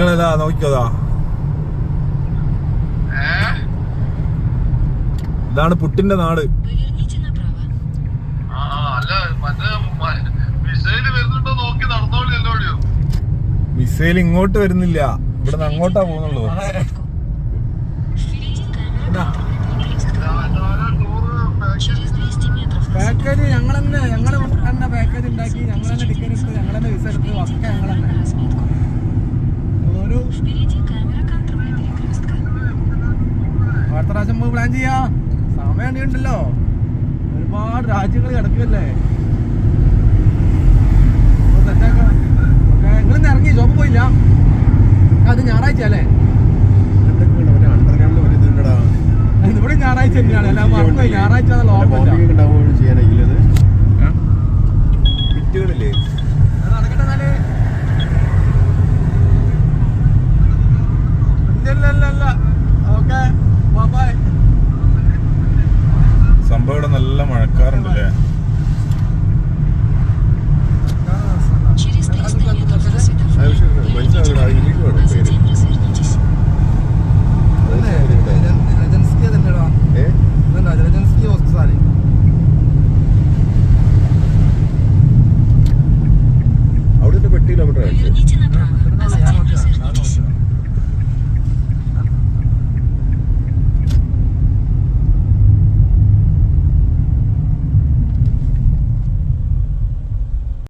നിങ്ങളതാ? നോക്കിക്കോതാ. ഇതാണ് പുട്ടിന്റെ നാട്. മിസൈൽ ഇങ്ങോട്ട് വരുന്നില്ല. ഇവിടെ നിന്ന് അങ്ങോട്ടാ പോകുന്നുള്ളു പാക്കേജ് ഞങ്ങൾ തന്നെ ഞങ്ങൾ പാക്കേജ് ഉണ്ടാക്കി ഞങ്ങൾ തന്നെ ടിക്കറ്റ് എടുത്ത് ഞങ്ങൾ വിസ എടുത്ത് ഒക്കെ ഞങ്ങൾ തന്നെ അടുത്ത പ്രാവശ്യം നമുക്ക് പ്ലാൻ ചെയ്യാം. സമയം ഉണ്ടല്ലോ ഒരുപാട് രാജ്യങ്ങൾ കിടക്കല്ലേ നിങ്ങളിന്ന് ഇറങ്ങി ഷോപ്പ് പോയില്ല. അത് ഞായറാഴ്ച അല്ലേ? ഇവിടെ ഞായറാഴ്ച തന്നെയാണ്. എല്ലാം മറന്നു ഞായറാഴ്ച നടക്കട്ടെ എന്നാൽ. ഇല്ല. ഓക്കെ. സംഭവം ഇവിടെ നല്ല മഴക്കാറുണ്ടല്ലേ? അവിടെ എട്ട് കിലോമീറ്റർ ആയിട്ട്